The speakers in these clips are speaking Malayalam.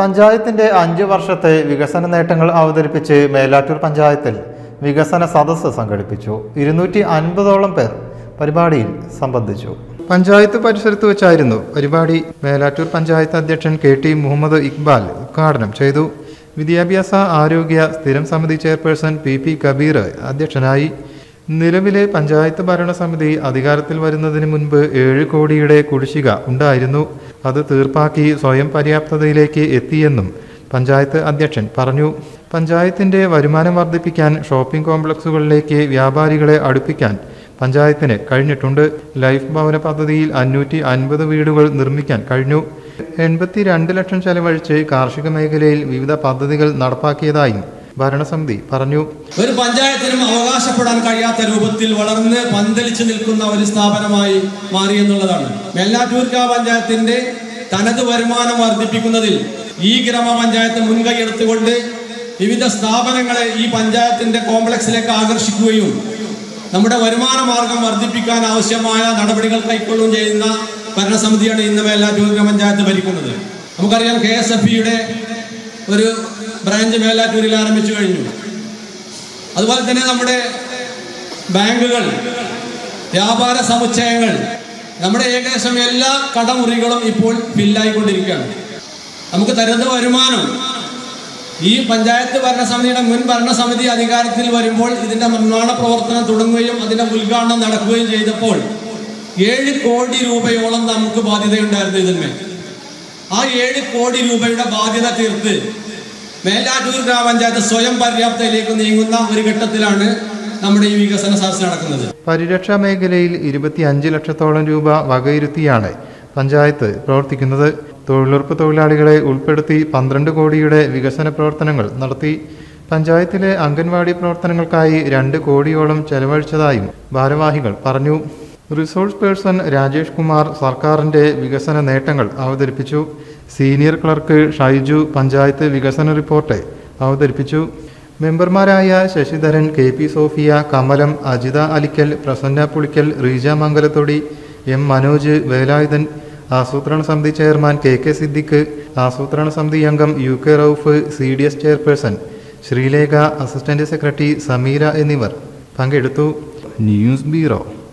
പഞ്ചായത്തിന്റെ അഞ്ചു വർഷത്തെ വികസന നേട്ടങ്ങൾ അവതരിപ്പിച്ച് മേലാറ്റൂർ പഞ്ചായത്തിൽ വികസന സദസ്സ് സംഘടിപ്പിച്ചു. ഇരുന്നൂറ്റി അൻപതോളം പേർ പരിപാടിയിൽ സംബന്ധിച്ചു. പഞ്ചായത്ത് പരിസരത്ത് വെച്ചായിരുന്നു പരിപാടി. മേലാറ്റൂർ പഞ്ചായത്ത് അധ്യക്ഷൻ കെ ടി മുഹമ്മദ് ഇക്ബാൽ ഉദ്ഘാടനം ചെയ്തു. വിദ്യാഭ്യാസ ആരോഗ്യ സ്ഥിരം സമിതി ചെയർപേഴ്സൺ പി പി കബീർ അധ്യക്ഷനായി. നിലവിലെ പഞ്ചായത്ത് ഭരണസമിതി അധികാരത്തിൽ വരുന്നതിന് മുൻപ് ഏഴ് കോടിയുടെ കുടിശ്ശിക ഉണ്ടായിരുന്നു. അത് തീർപ്പാക്കി സ്വയം പര്യാപ്തതയിലേക്ക് എത്തിയെന്നും പഞ്ചായത്ത് അധ്യക്ഷൻ പറഞ്ഞു. പഞ്ചായത്തിന്റെ വരുമാനം വർദ്ധിപ്പിക്കാൻ ഷോപ്പിംഗ് കോംപ്ലക്സുകളിലേക്ക് വ്യാപാരികളെ അടുപ്പിക്കാൻ പഞ്ചായത്തിന് കഴിഞ്ഞിട്ടുണ്ട്. ലൈഫ് ഭവന പദ്ധതിയിൽ അഞ്ഞൂറ്റി അൻപത് വീടുകൾ നിർമ്മിക്കാൻ കഴിഞ്ഞു. എൺപത്തി രണ്ട് ലക്ഷം ചെലവഴിച്ച് കാർഷിക മേഖലയിൽ വിവിധ പദ്ധതികൾ നടപ്പാക്കിയതായും ഭരണസമിതി പറഞ്ഞു. ഒരു പഞ്ചായത്തിനും അവകാശപ്പെടാൻ കഴിയാത്ത രൂപത്തിൽ വളർന്ന് പന്തലിച്ചു നിൽക്കുന്ന ഒരു സ്ഥാപനമായി മാറി എന്നുള്ളതാണ്. മെല്ലാറ്റൂർക്ക പഞ്ചായത്തിന്റെ തനത് വരുമാനം വർദ്ധിപ്പിക്കുന്നതിൽ ഈ ഗ്രാമപഞ്ചായത്ത് മുൻകൈ എടുത്തുകൊണ്ട് വിവിധ സ്ഥാപനങ്ങളെ ഈ പഞ്ചായത്തിന്റെ കോംപ്ലക്സിലേക്ക് ആകർഷിക്കുകയും നമ്മുടെ വരുമാന മാർഗം വർദ്ധിപ്പിക്കാൻ ആവശ്യമായ നടപടികൾ കൈക്കൊള്ളുകയും ചെയ്യുന്ന ഭരണസമിതിയാണ് ഇന്ന് മേലാറ്റൂർ ഗ്രാമപഞ്ചായത്ത് ഭരിക്കുന്നത്. നമുക്കറിയാം കെ എസ് എഫ് ഇയുടെ ഒരു ബ്രാഞ്ച് മേലാറ്റൂരിൽ ആരംഭിച്ചു കഴിഞ്ഞു. അതുപോലെ തന്നെ നമ്മുടെ ബാങ്കുകൾ വ്യാപാര സമുച്ചയങ്ങൾ നമ്മുടെ ഏകദേശം എല്ലാ കടമുറികളും ഇപ്പോൾ ഫില്ലായിക്കൊണ്ടിരിക്കുകയാണ്. നമുക്ക് തരുന്ന വരുമാനം ഈ പഞ്ചായത്ത് ഭരണസമിതിയുടെ മുൻ ഭരണസമിതി അധികാരത്തിൽ വരുമ്പോൾ ഇതിന്റെ നിർമ്മാണ പ്രവർത്തനം തുടങ്ങുകയും അതിന്റെ ഉദ്ഘാടനം നടക്കുകയും ചെയ്തപ്പോൾ ഏഴ് കോടി രൂപയോളം നമുക്ക് ബാധ്യതയുണ്ടായിരുന്നു ഇതിന്മേൽ. ആ ഏഴ് കോടി രൂപയുടെ ബാധ്യത തീർത്ത് മേലാറ്റൂർ ഗ്രാമപഞ്ചായത്ത് സ്വയം പര്യാപ്തയിലേക്ക് നീങ്ങുന്ന ഒരു ഘട്ടത്തിലാണ് നമ്മുടെ ഈ വികസന ശാസ്ത്രം നടക്കുന്നത്. പരിരക്ഷാ മേഖലയിൽ ഇരുപത്തി അഞ്ച് ലക്ഷത്തോളം രൂപ വകയിരുത്തിയാണ് പഞ്ചായത്ത് പ്രവർത്തിക്കുന്നത്. തൊഴിലുറപ്പ് തൊഴിലാളികളെ ഉൾപ്പെടുത്തി പന്ത്രണ്ട് കോടിയുടെ വികസന പ്രവർത്തനങ്ങൾ നടത്തി. പഞ്ചായത്തിലെ അംഗൻവാടി പ്രവർത്തനങ്ങൾക്കായി രണ്ട് കോടിയോളം ചെലവഴിച്ചതായും ഭാരവാഹികൾ പറഞ്ഞു. റിസോഴ്സ് പേഴ്സൺ രാജേഷ് കുമാർ സർക്കാരിന്റെ വികസന നേട്ടങ്ങൾ അവതരിപ്പിച്ചു. സീനിയർ ക്ലർക്ക് ഷൈജു പഞ്ചായത്ത് വികസന റിപ്പോർട്ട് അവതരിപ്പിച്ചു. മെമ്പർമാരായ Sasidharan K P Sophia Kamalam Ajitha Alikkal Prasanna Pulikkal Reeja Mangalathodi M Manoj Velayudhan ആസൂത്രണ സമിതി ചെയർമാൻ കെ കെ സിദ്ദിഖ് ആസൂത്രണ സമിതി അംഗം U K Rauf C D S chairperson Sreelekha assistant secretary Sameera എന്നിവർ പങ്കെടുത്തു. News bureau.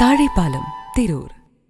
Thazhepalam Tirur.